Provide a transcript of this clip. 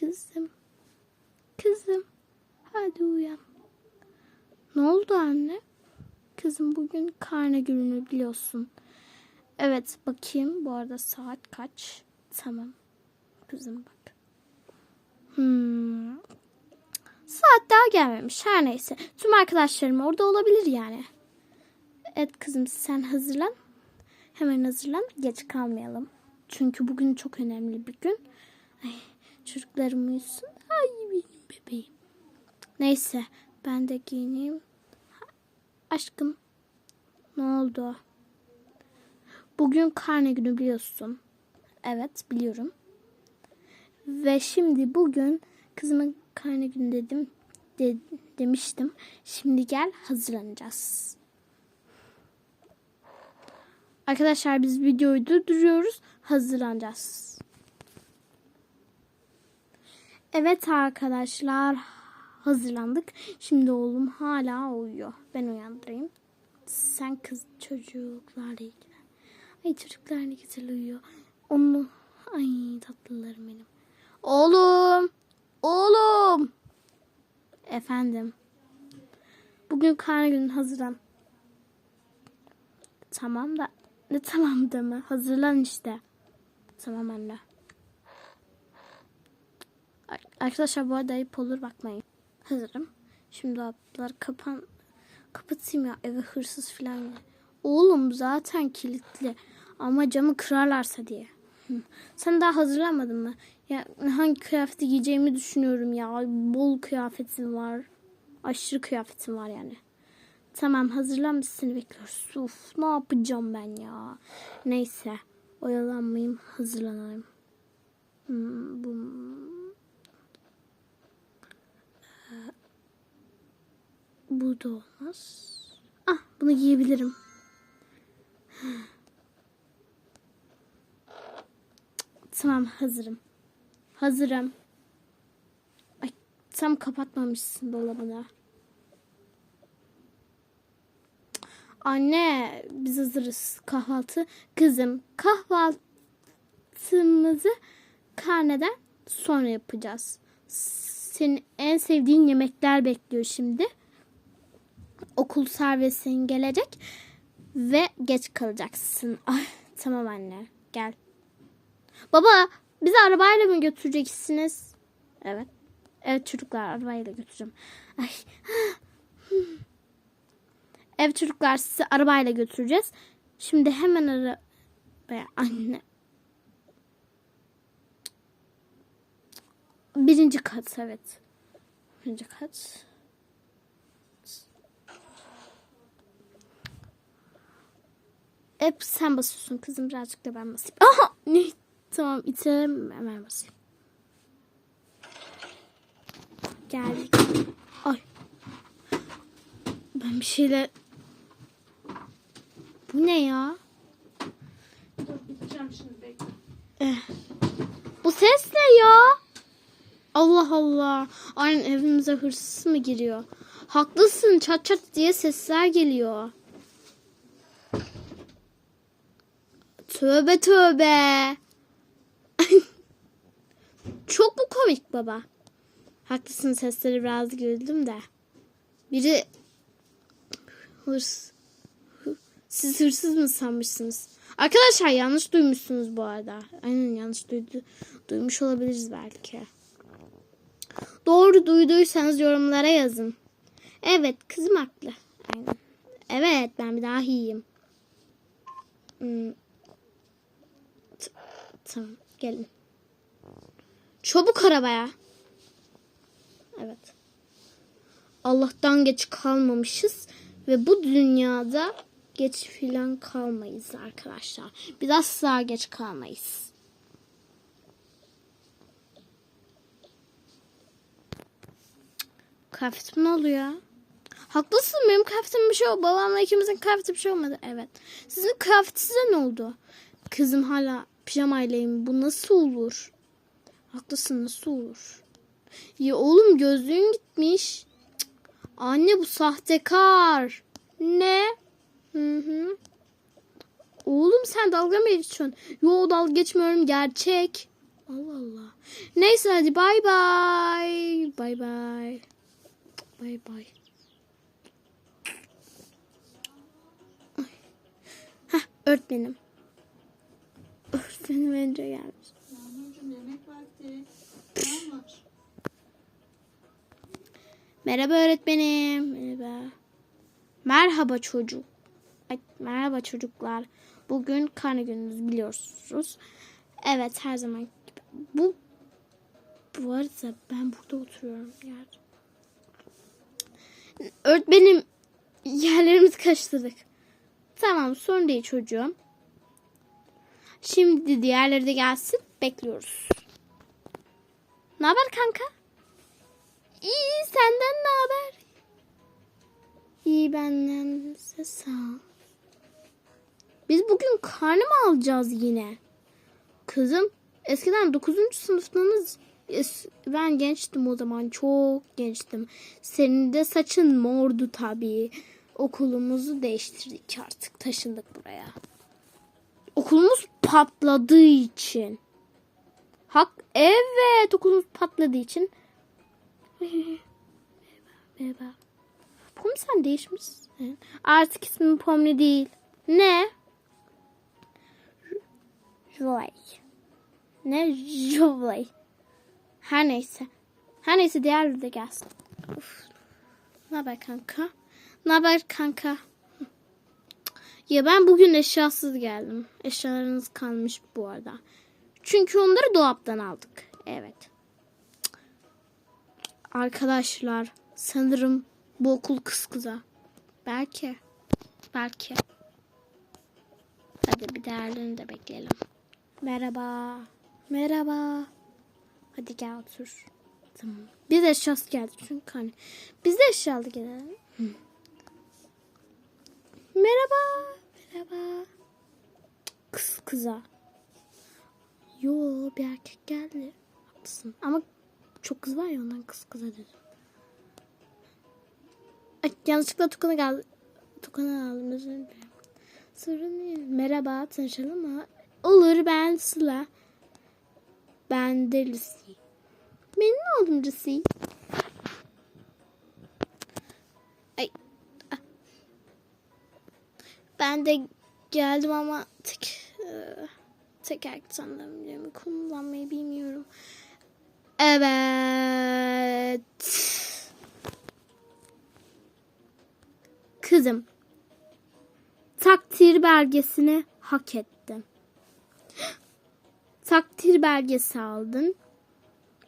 Kızım. Kızım. Hadi uyan. Ne oldu anne? Kızım bugün karne gününü biliyorsun. Evet bakayım. Bu arada saat kaç? Tamam. Kızım bak. Hmm. Saat daha gelmemiş. Her neyse. Tüm arkadaşlarım orada olabilir yani. Evet kızım sen hazırlan. Hemen hazırlan. Geç kalmayalım. Çünkü bugün çok önemli bir gün. Ay, çocuklarım uyusun. Ay benim bebeğim. Neyse ben de giyineyim. Aşkım ne oldu? Bugün karne günü biliyorsun. Evet biliyorum. Ve şimdi bugün kızımın karne günü dedim de, demiştim. Şimdi gel hazırlanacağız. Arkadaşlar biz videoyu durduruyoruz. Hazırlanacağız. Evet arkadaşlar hazırlandık. Şimdi oğlum hala uyuyor. Ben uyandırayım. Sen kız çocuklarla ilgilen. Ay çocuklar ne güzel uyuyor. Onu ay tatlılarım benim. Oğlum. Oğlum. Efendim. Bugün karne günün hazırlan. Tamam da ne tamam da mı? Hazırlan işte. Tamam anne. Ar- Arkadaşlar bu arada ayıp olur bakmayın. Hazırım. Şimdi ablalar kapan kapatayım ya eve hırsız falan. Oğlum zaten kilitli ama camı kırarlarsa diye. Sen daha hazırlanmadın mı? Ya hangi kıyafeti giyeceğimi düşünüyorum ya. Bol kıyafetim var. Aşırı kıyafetim var yani. Tamam hazırlanmışsın bekliyoruz. Uf ne yapacağım ben ya. Neyse oyalanmayayım hazırlanayım. Hmm, bu... bu da olmaz. Ah bunu giyebilirim. Tamam hazırım. Hazırım. Ay, tam kapatmamışsın dolabını. Anne biz hazırız kahvaltı. Kızım kahvaltımızı karneden sonra yapacağız. Senin en sevdiğin yemekler bekliyor şimdi. Okul servisin gelecek ve geç kalacaksın. Ay, tamam anne gel. Baba bizi arabayla mı götüreceksiniz? Evet. Evet çocuklar arabayla götüreceğim. Ay. Evet çocuklar sizi arabayla götüreceğiz. Şimdi hemen arabaya anne. Birinci kat evet. Birinci kat. Hep sen basıyorsun kızım birazcık da ben basayım. Aha ne? Tamam itelim hemen basayım. Geldik. Ay. Ben bir şeyler... Bu ne ya? Gideceğim şimdi bekle. Eh. Bu ses ne ya? Allah Allah. Aynen evimize hırsız mı giriyor? Haklısın çat çat diye sesler geliyor. Tövbe tövbe. Çok mu komik baba? Haklısın sesleri biraz güldüm de. Biri hırs. Siz hırsız mı sanmışsınız? Arkadaşlar yanlış duymuşsunuz bu arada. Aynen yanlış duydu, duymuş olabiliriz belki. Doğru duyduysanız yorumlara yazın. Evet kızım haklı. Aynen. Evet ben bir daha iyiyim. Hmm. Tamam gelin. Çabuk arabaya. Evet. Allah'tan geç kalmamışız ve bu dünyada geç filan kalmayız arkadaşlar. Biz asla geç kalmayız. Kıyafetim ne oluyor? Haklısın benim kıyafetim bir şey oldu. Babamla ikimizin kıyafeti bir şey olmadı. Evet. Sizin kıyafetinize ne oldu? Kızım hala pijamayleyim. Bu nasıl olur? Haklısın nasıl olur? Ya oğlum gözlüğün gitmiş. Anne bu sahtekar. Ne? Hı hı. Oğlum sen dalga mı geçiyorsun? Yo dalga geçmiyorum gerçek. Allah Allah. Neyse hadi bay bay. Bay bay. Bay bay. Ay. Heh, öğretmenim. Öğretmenim önce gelmiş. Merhaba öğretmenim. Merhaba. Merhaba çocuk. Ay, merhaba çocuklar. Bugün karne gününüz biliyorsunuz. Evet her zaman gibi. Bu bu arada ben burada oturuyorum yer. Öğretmenim yerlerimizi karıştırdık. Tamam sorun değil çocuğum. Şimdi diğerleri de gelsin. Bekliyoruz. Ne haber kanka? İyi senden ne haber? İyi benden de sağ ol. Biz bugün karne mi alacağız yine? Kızım eskiden 9. sınıftanız ben gençtim o zaman çok gençtim. Senin de saçın mordu tabii. Okulumuzu değiştirdik artık taşındık buraya. Okulumuz patladığı için. Hak evet okulumuz patladığı için Merhaba. Pomni sen değişmişsin. Artık ismim Pomni değil. Ne? Joy. Ne Joy? Her neyse. Her neyse diğerleri de gelsin. Uf. Ne haber kanka? Ne haber kanka? Ya ben bugün eşyasız geldim. Eşyalarınız kalmış bu arada. Çünkü onları dolaptan aldık. Evet. Arkadaşlar sanırım bu okul kız kıza. Belki. Belki. Hadi bir değerlerini de bekleyelim. Merhaba. Merhaba. Hadi gel otur. Tamam. Biz eşyası geldi çünkü hani. Biz de eşyalı gelelim. Merhaba. Merhaba. Kız kıza. Yo bir erkek geldi. Haklısın. Ama çok kız var ya ondan kız kıza dedim. Ay, yanlışlıkla Tukan'a geldi. Tukan'a aldım özür dilerim. Sorun değil. Merhaba tanışalım mı? Olur ben Sıla. Ben de Lucy. Memnun oldum Lucy. Ben de geldim ama tek e, tek ayak sandalyemi kullanmayı bilmiyorum. Evet. Kızım. Takdir belgesini hak ettin. Takdir belgesi aldın.